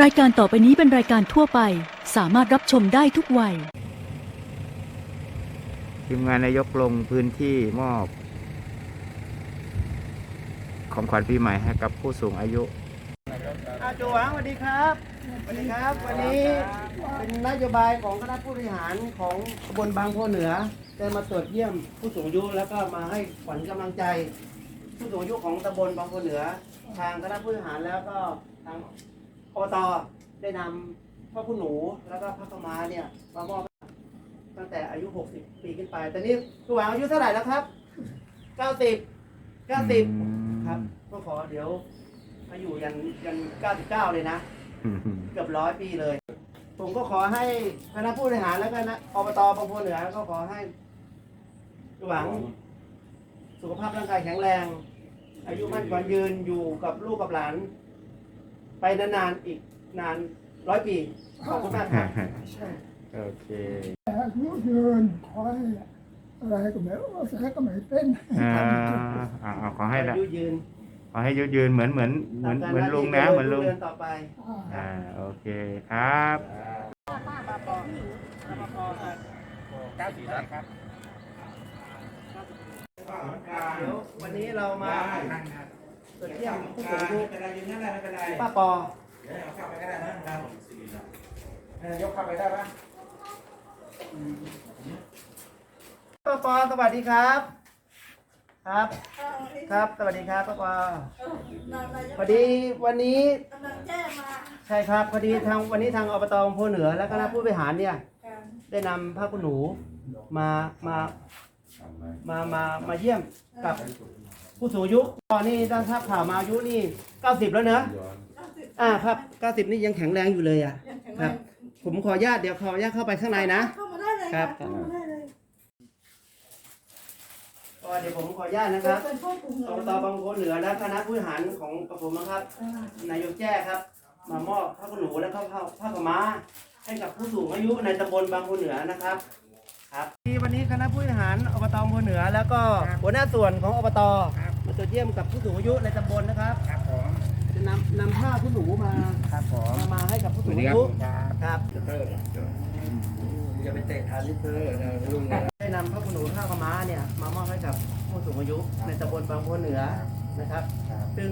รายการต่อไปนี้เป็นรายการทั่วไป สามารถรับชมได้ทุกวัย ทีมงานนายกลงพื้นที่มอบ ของขวัญปีใหม่ให้กับผู้สูงอายุ อาจูหวังสวัสดีครับสวัสดีครับ วันนี้เป็นนโยบายของคณะผู้บริหารของตำบลบางโพเหนือได้มาตรวจเยี่ยมผู้สูงอายุแล้วก็มาให้ขวัญกำลังใจ ผู้สูงอายุของตำบลบางโพเหนือ ทางคณะผู้บริหารแล้วก็ทาง อบตได้นำพ่อผู้หนูแล้วก็พระขาวมาเนี่ยมามอบตั้งแต่อายุ 60 ปีขึ้นไป แต่นี้ผู้หวังอายุเท่าไหร่แล้วครับ 90 90 ครับ ก็ขอเดี๋ยวมาอยู่ยันยัน 99 เลยนะ เกือบร้อยปีเลย ผมก็ขอให้คณะผู้บริหารแล้วก็นะอบตบางพูเหนือก็ขอให้หวัง สุขภาพร่างกายแข็งแรง อายุมั่นขวัญยืนอยู่กับลูกกับหลาน ไปนานๆอีกนานร้อยปี ขอบคุณมากครับโอเคอายุยืนขอให้อะไรก็ไม่รู้อะไรก็ไม่เป็นอ่าอ่าอ่าขอให้ละอายุยืนขอให้ยืดยืนเหมือนเหมือนเหมือนตาเหมือนการลุงหานะที่เหมือนลุงเดินต่อไปอ่าโอเคครับเดี๋ยววันนี้เรามา เยี่ยมผู้สูงอายุป้าปอยกเข้าไปได้ปะป้าปอสวัสดีครับ ครับ ครับสวัสดีครับป้าปอพอดีวันนี้ใช่ครับพอดีทางวันนี้ทางอบตอำเภอเหนือและคณะผู้บริหารเนี่ย ได้นำผ้าคุณหนูมามามามามาเยี่ยมกับ ผู้สูงอายุ ตอนนี้ตั้งทราบข่าวมาอายุนี่90แล้วเนอะอ่าครับ90นี่ยังแข็งแรงอยู่เลยอะ ยังแข็งคแรรับงผมขออนุญาตเดี๋ยวขออนุญาตเข้าไปข้างในนะ เข้ามาได้เลยครับ เข้ามาได้เลยก็เดี๋ยวผมขออนุญาตนะครับเป็นพ่อปู่อบตบางโพเหนือและคณะผู้บริหารของกระผมนะครับนายกแจ้ครับ มามอบผ้าขนหนูและผ้าผ้าผ้าขาวม้า ให้กับผู้สูงอายุในตำบลบางโพเหนือนะครับ ครับ วันนี้คณะผู้บริหารอบตบางโพเหนือ แล้วก็หัวหน้าส่วนของอบต มาตรวจเยี่ยมกับผู้สูงอายุในตำบลนะครับ ครับผมจะนำนำผ้าผู้หนูมาครับผมมามาให้กับผู้สูงอายุครับอย่าไปเตะทาลิเตอร์นะลุงนะได้นำผ้าขนหนูผ้าขาวม้าเนี่ยมามอบให้กับผู้สูงอายุในตำบลบางโพเหนือนะครับ ซึ่ง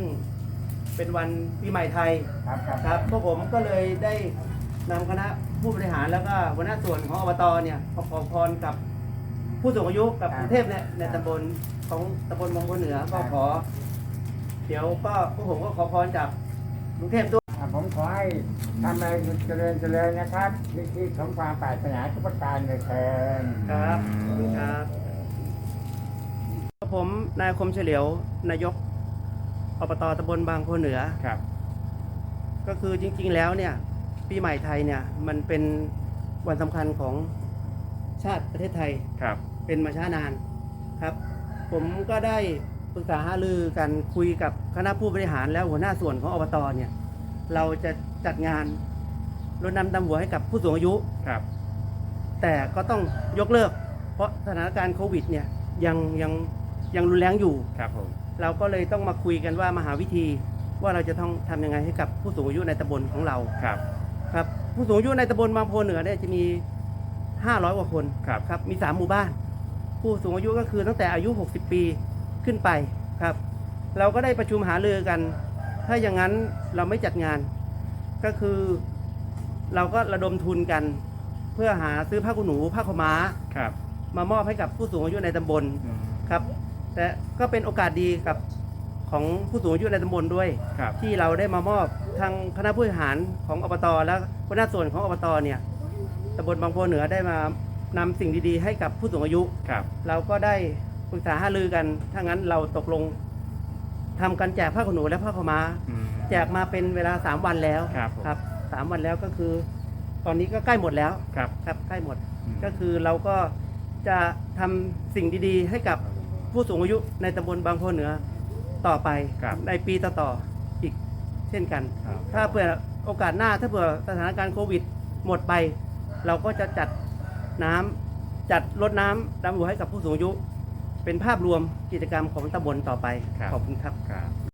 เป็นวันปีใหม่ไทยครับครับครับพวกผมก็เลยได้นำคณะผู้บริหารแล้วก็หัวหน้าส่วนของอบตเนี่ยขอพรกับ ผู้สูงอายุกับกรุงเทพเนี่ยในตำบลของตำบลบางบัวเหนือก็ขอ เดี๋ยวก็พวกผมก็ขอพรจากกรุงเทพด้วยอ่าผมขอให้ทำอะไรเจริญเจริญนะครับที่ที่สมความปรารถนาทุกประการเลยเชิญครับขอบคุณครับผมนายคมเฉลียวนายกอบตตำบลบางโพเหนือ ครับ ก็คือจริง ๆ แล้วเนี่ย ปีใหม่ไทยเนี่ย มันเป็นวันสำคัญของชาติประเทศไทย ครับ เป็นมาช้านานครับ ผมก็ได้ปรึกษาหารือกันคุยกับคณะผู้บริหารและหัวหน้าส่วนของอบตเนี่ยเราจะจัดงานรดน้ำดำหัวให้กับผู้สูงอายุครับ แต่ก็ต้องยกเลิก เพราะสถานการณ์โควิดเนี่ยยังยังยังรุนแรงอยู่ ครับผมเราก็เลยต้องมาคุยกันว่ามาหาวิธีว่าเราจะต้องทำยังไงให้กับผู้สูงอายุในตำบลของเราครับ ครับ ผู้สูงอายุในตำบลบางโพเหนือเนี่ยจะมี 500กว่าคนครับครับมี 3 หมู่บ้าน ผู้สูงอายุก็คือตั้งแต่อายุ 60 ปีขึ้นไปครับ เราก็ได้ประชุมหารือกัน ถ้าอย่างนั้นเราไม่จัดงาน ก็คือเราก็ระดมทุนกัน เพื่อหาซื้อผ้าขนหนูผ้าขาวม้าครับ มามอบให้กับผู้สูงอายุในตำบลอืมครับ แต่ก็เป็นโอกาสดีกับของผู้สูงอายุในตำบลด้วย ครับที่เราได้มามอบทางคณะผู้บริหารของอบต และหัวหน้าส่วนของอบตเนี่ยตำบลบางโพเหนือได้มา นำสิ่งดีๆ ให้กับผู้สูงอายุ ครับ เราก็ได้ปรึกษาหารือกัน ถ้างั้นเราตกลงทำกันแจกผ้าขนหนูและผ้าขาวม้า อืม แจกมาเป็นเวลา 3 วันแล้วครับผมครับสามวันแล้วก็คือ ตอนนี้ก็ใกล้หมดแล้วครับครับใกล้หมด อืมก็คือเราก็จะทำสิ่งดีๆ ให้กับผู้สูงอายุในตำบลบางโพเหนือต่อไปครับในปีต่อๆอีกเช่นกัน ครับ ถ้าเผื่อโอกาสหน้าถ้าเผื่อสถานการณ์โควิดหมดไป เราก็จะจัด น้ำจัดรดน้ำดำหัวให้กับผู้สูงอายุ เป็นภาพรวมกิจกรรมของตำบลต่อไปครับขอบคุณครับครับ